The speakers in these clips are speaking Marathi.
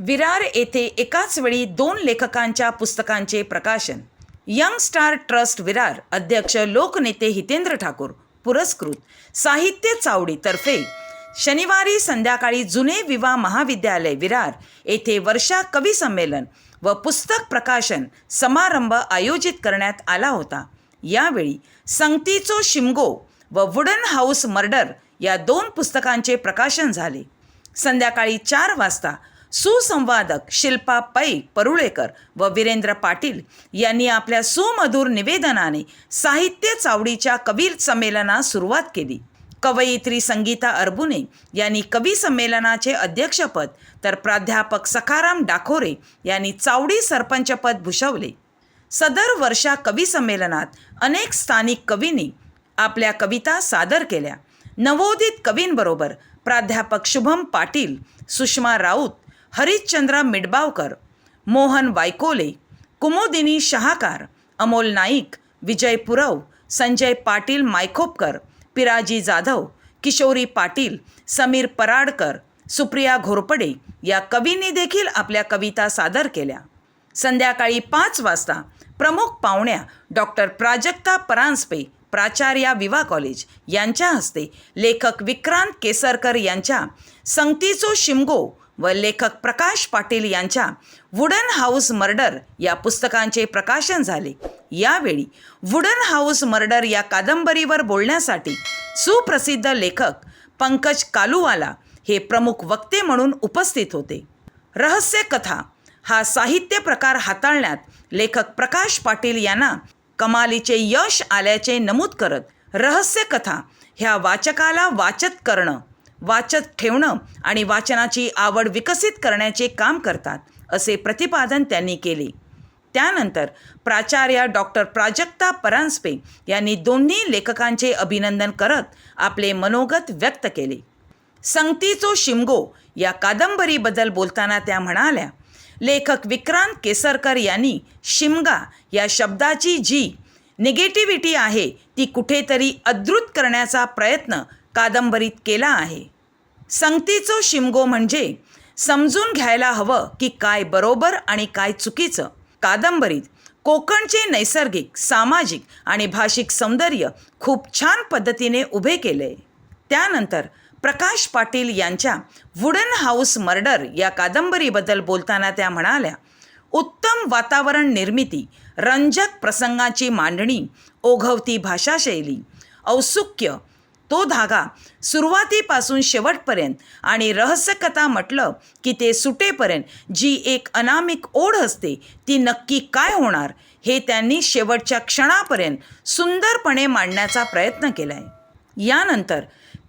विरार येथे एकाच वेळी दोन लेखकांच्या पुस्तकांचे प्रकाशन. यंग स्टार ट्रस्ट विरार अध्यक्ष लोकनेते हितेंद्र ठाकूर पुरस्कृत. साहित्य चावडीतर्फे शनिवारी संध्याकाळी जुने विवा महाविद्यालय विरार येथे वर्षा कवी संमेलन व पुस्तक प्रकाशन समारंभ आयोजित करण्यात आला होता. यावेळी संगतीचो शिमगो व वुडन हाऊस मर्डर या दोन पुस्तकांचे प्रकाशन झाले. संध्याकाळी चार वाजता सुसंवादक शिल्पा पै परुळेकर व वीरेंद्र पाटील यांनी आपल्या सुमधुर निवेदनाने साहित्य चावडीच्या कवी संमेलनास सुरुवात केली. कवयित्री संगीता अर्बुने यांनी कवी संमेलनाचे अध्यक्षपद तर प्राध्यापक सखाराम डाखोरे यांनी चावडी सरपंचपद भूषवले. सदर वर्षा कवी संमेलनात अनेक स्थानिक कवींनी आपल्या कविता सादर केल्या. नवोदित कवींबरोबर प्राध्यापक शुभम पाटील सुषमा राऊत हरिश्चंद्र मिडबावकर मोहन वायकोले कुमोदिनी शहाकार अमोल नाईक विजय पुरव संजय पाटील मायखोपकर पिराजी जाधव किशोरी पाटील समीर पराडकर सुप्रिया घोरपडे या कवींनी देखील आपल्या कविता सादर केल्या. संध्याकाळी पाच वाजता प्रमुख पाहुण्या डॉक्टर प्राजक्ता परांजपे प्राचार्या विवा कॉलेज यांच्या हस्ते लेखक विक्रांत केसरकर यांच्या संगतीचो शिमगो व लेखक प्रकाश पाटील यांच्या वुडन हाऊस मर्डर या पुस्तकांचे प्रकाशन झाले. यावेळी वुडन हाऊस मर्डर या कादंबरीवर बोलण्यासाठी सुप्रसिद्ध लेखक पंकज कालुवाला हे प्रमुख वक्ते म्हणून उपस्थित होते. रहस्य कथा हा साहित्य प्रकार हाताळण्यात लेखक प्रकाश पाटील यांना कमालीचे यश आल्याचे नमूद करत रहस्य कथा ह्या वाचकाला वाचत करणं वाचत ठेवणं आणि वाचनाची आवड विकसित करण्याचे काम करतात असे प्रतिपादन त्यांनी केले. त्यानंतर प्राचार्य डॉक्टर प्राजक्ता परांजपे यांनी दोन्ही लेखकांचे अभिनंदन करत आपले मनोगत व्यक्त केले. संगतीचो शिमगो या कादंबरीबद्दल बोलताना त्या म्हणाल्या लेखक विक्रांत केसरकर यांनी शिमगा या शब्दाची जी निगेटिव्हिटी आहे ती कुठेतरी अद्रुत करण्याचा प्रयत्न कादंबरीत केला आहे. संगतीचो शिमगो म्हणजे समजून घ्यायला हवं की काय बरोबर आणि काय चुकीचं. कादंबरीत कोकणचे नैसर्गिक सामाजिक आणि भाषिक सौंदर्य खूप छान पद्धतीने उभे केले. त्यानंतर प्रकाश पाटील यांच्या वुडन हाऊस मर्डर या कादंबरीबद्दल बोलताना त्या म्हणाल्या उत्तम वातावरण निर्मिती रंजक प्रसंगाची मांडणी ओघवती भाषाशैली औत्सुक्य तो धागा सुरुवातीपासून शेवटपर्यंत आणि रहस्यकथा म्हटलं की ते सुटेपर्यंत जी एक अनामिक ओढ असते ती नक्की काय होणार हे त्यांनी शेवटच्या क्षणापर्यंत सुंदरपणे मांडण्याचा प्रयत्न केला आहे यानंतर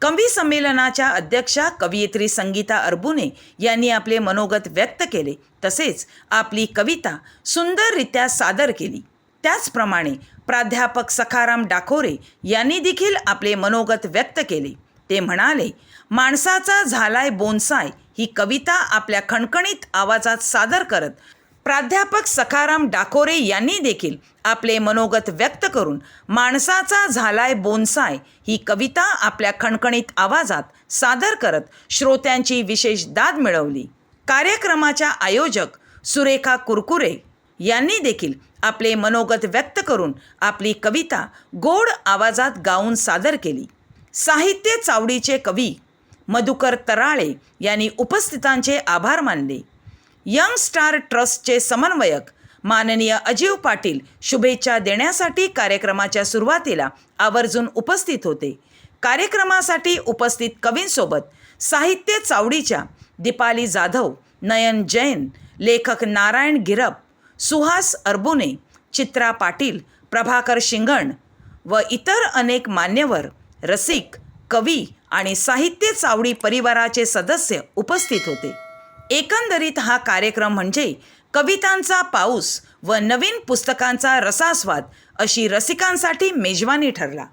कवी संमेलनाच्या अध्यक्षा कवयित्री संगीता अर्बुने यांनी आपले मनोगत व्यक्त केले तसेच आपली कविता सुंदररित्या सादर केली. त्याचप्रमाणे प्राध्यापक सखाराम डाकोरे यांनी देखील आपले मनोगत व्यक्त केले. ते म्हणाले माणसाचा झालाय बोनसाय ही कविता आपल्या खणखणीत आवाजात सादर करत. प्राध्यापक सखाराम डाकोरे यांनी देखील आपले मनोगत व्यक्त करून माणसाचा झालाय बोनसाय ही कविता आपल्या खणखणीत आवाजात सादर करत श्रोत्यांची विशेष दाद मिळवली. कार्यक्रमाच्या आयोजक सुरेखा कुरकुरे यांनी देखील आपले मनोगत व्यक्त करून आपली कविता गोड आवाजात गाऊन सादर केली. साहित्य चावडीचे कवी मधुकर तराळे यांनी उपस्थितांचे आभार मानले. यंग स्टार ट्रस्टचे समन्वयक माननीय अजीव पाटील शुभेच्छा देण्यासाठी कार्यक्रमाच्या सुरुवातीला आवर्जून उपस्थित होते. कार्यक्रमासाठी उपस्थित कवींसोबत साहित्य चावडीच्या दीपाली जाधव नयन जैन लेखक नारायण गिरप सुहास अर्बुने चित्रा पाटील प्रभाकर शिंगण व इतर अनेक मान्यवर रसिक कवी आणि साहित्य चावडी परिवाराचे सदस्य उपस्थित होते. एकंदरीत हा कार्यक्रम म्हणजे कवितांचा पाऊस व नवीन पुस्तकांचा रसास्वाद अशी रसिकांसाठी मेजवानी ठरला.